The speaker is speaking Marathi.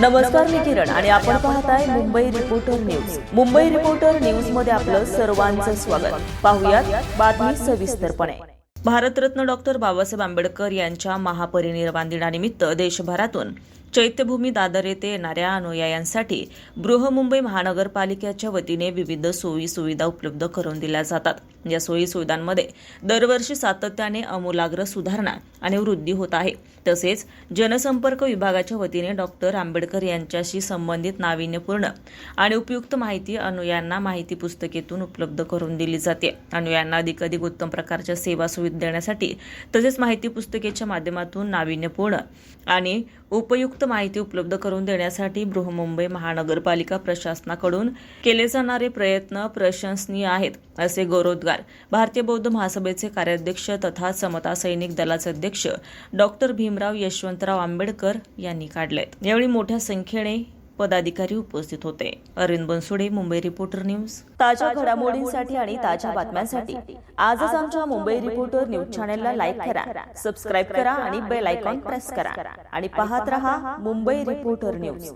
नमस्कार मी किरण आणि आपण पाहताय Mumbai reporter news Mumbai reporter न्यूजमध्ये आपलं सर्वांचं स्वागत. पाहुयात बातमी सविस्तरपणे. भारतरत्न डॉक्टर बाबासाहेब आंबेडकर यांच्या महापरिनिर्वाण दिनानिमित्त देशभरातून चैत्यभूमी दादर येथे येणाऱ्या अनुयायांसाठी बृहमुंबई महानगरपालिकेच्या वतीने विविध सोयी सुविधा उपलब्ध करून दिल्या जातात. या सोयी सुविधांमध्ये दरवर्षी सातत्याने आमूलाग्र सुधारणा आणि वृद्धी होत आहे. तसेच जनसंपर्क विभागाच्या वतीने डॉक्टर आंबेडकर यांच्याशी संबंधित नाविन्यपूर्ण आणि उपयुक्त माहिती अनुयांना माहिती पुस्तकेतून उपलब्ध करून दिली जाते. अनुयांना अधिकाधिक उत्तम प्रकारच्या सेवा सुविधा देण्यासाठी तसेच माहिती पुस्तकेच्या माध्यमातून नाविन्यपूर्ण आणि उपयुक्त माहिती उपलब्ध करून देण्यासाठी बृहमुंबई महानगरपालिका प्रशासनाकडून केले जाणारे प्रयत्न प्रशंसनीय आहेत असे गौरवोद्गार भारतीय बौद्ध महासभेचे कार्याध्यक्ष तथा समता सैनिक दलाचे अध्यक्ष डॉक्टर भीमराव यशवंतराव आंबेडकर यांनी काढले यावेळी मोठ्या संख्येने पदाधिकारी उपस्थित होते. Arvind Bansode Mumbai reporter news. ताज्या घडामोडींसाठी आणि ताज्या बातम्यांसाठी आजच आमच्या मुंबई रिपोर्टर न्यूज चॅनेलला लाईक करा सबस्क्राईब करा आणि बेल आयकॉन प्रेस करा. आणि पाहत रहा मुंबई रिपोर्टर न्यूज.